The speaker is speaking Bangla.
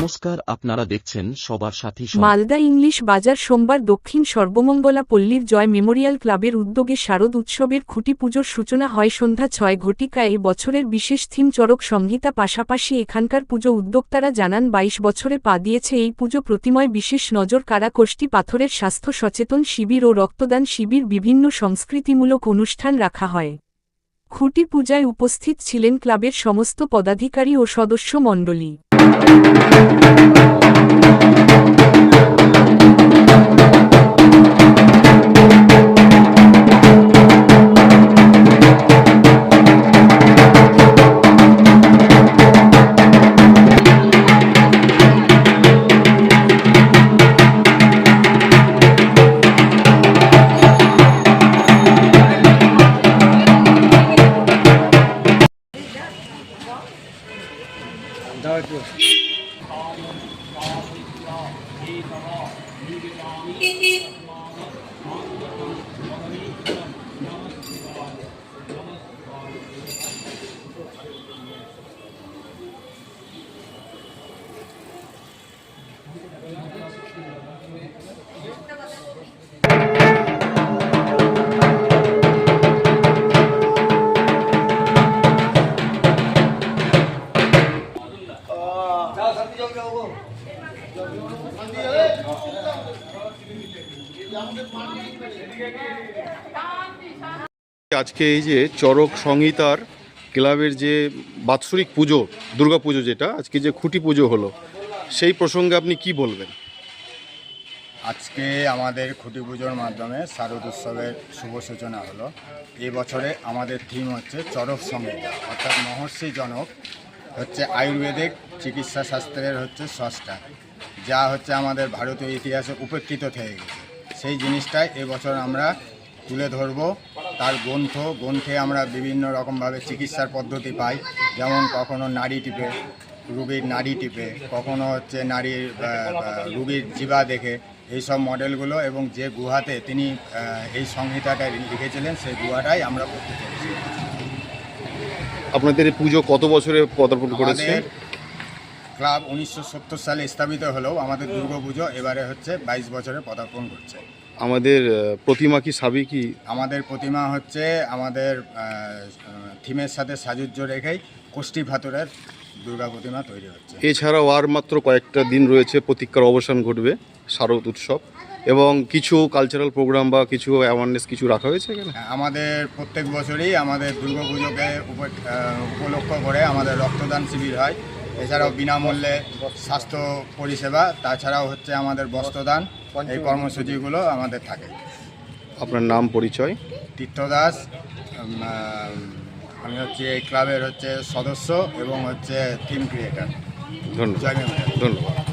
নমস্কার, আপনারা দেখছেন সবার সাথী মালদা ইংলিশ বাজার সোমবার দক্ষিণ সর্বমঙ্গলা পল্লীর জয় মেমোরিয়াল ক্লাবের উদ্যোগে শারদ উৎসবের খুঁটি পুজোর সূচনা হয় সন্ধ্যা ছয় ঘটিকায়। বছরের বিশেষ থিম চরক সংহিতা, পাশাপাশি এখানকার পুজো উদ্যোক্তারা জানান, বাইশ বছরে পা দিয়েছে এই পুজো প্রতিময় বিশেষ নজর কারা কোষ্টি পাথরের স্বাস্থ্য সচেতন শিবির ও রক্তদান শিবির বিভিন্ন সংস্কৃতিমূলক অনুষ্ঠান রাখা হয়। খুঁটি পূজায় উপস্থিত ছিলেন ক্লাবের সমস্ত পদাধিকারী ও সদস্য মণ্ডলী। Música よ。আজকে এই যে চরক সংহিতার ক্লাবের যে বাৎসরিক পুজো, দুর্গা পুজো যেটা, আজকে যে খুঁটি পুজো হলো, সেই প্রসঙ্গে আপনি কি বলবেন? আজকে আমাদের খুঁটি পুজোর মাধ্যমে শারদ উৎসবের শুভ সূচনা হলো। এবছরে আমাদের থিম হচ্ছে চরক সংহিতা, অর্থাৎ মহর্ষি জনক হচ্ছে আয়ুর্বেদিক চিকিৎসা শাস্ত্রের হচ্ছে স্রষ্টা, যা হচ্ছে আমাদের ভারতীয় ইতিহাসে উপেক্ষিত থেকে গেছে। সেই জিনিসটাই এবছর আমরা তুলে ধরবো। তার গ্রন্থ, গ্রন্থে আমরা বিভিন্ন রকমভাবে চিকিৎসার পদ্ধতি পাই, যেমন কখনো নাড়ি টিপে, রুগীর নাড়ি টিপে, কখনো হচ্ছে নারীর রুগীর জিবা দেখে। এইসব মডেলগুলো এবং যে গুহাতে তিনি এই সংহিতাটা লিখেছিলেন, সেই গুহাটাই আমরা করতে চলেছি। আপনাদের এই পুজো কত বছরে পদার্পণ করেছে? আমাদের ক্লাব উনিশশো সত্তর সালে স্থাপিত হলেও আমাদের দুর্গাপুজো এবারে হচ্ছে বাইশ বছরে পদার্পণ করছে। আমাদের আহ, প্রতিমা কি সাবি কি? আমাদের প্রতিমা হচ্ছে আমাদের থিমের সাথে সাজুজ্য রেখেই কোষ্ঠী পাথরের দুর্গা প্রতিমা তৈরি হচ্ছে। এছাড়াও আর মাত্র কয়েকটা দিন রয়েছে প্রতীক্ষার অবসান ঘটবে শারদ উৎসব। এবং কিছু কালচারাল প্রোগ্রাম বা কিছু অ্যাওয়ারনেস কিছু রাখা হয়েছে এখানে? আমাদের প্রত্যেক বছরই আমাদের দুর্গাপুজোকে উপ- আহ, উপলক্ষ করে আমাদের রক্তদান শিবির হয়। এছাড়াও বিনামূল্যে স্বাস্থ্য পরিষেবা তাছাড়াও হচ্ছে আমাদের বস্ত্রদান এই কর্মসূচিগুলো আমাদের থাকে। আপনার নাম পরিচয়? তীর্থদাস উম, আহ, আমি হচ্ছে এই ক্লাবের হচ্ছে সদস্য এবং হচ্ছে টিম ক্রিয়েটার ধন্যবাদ। ধন্যবাদ।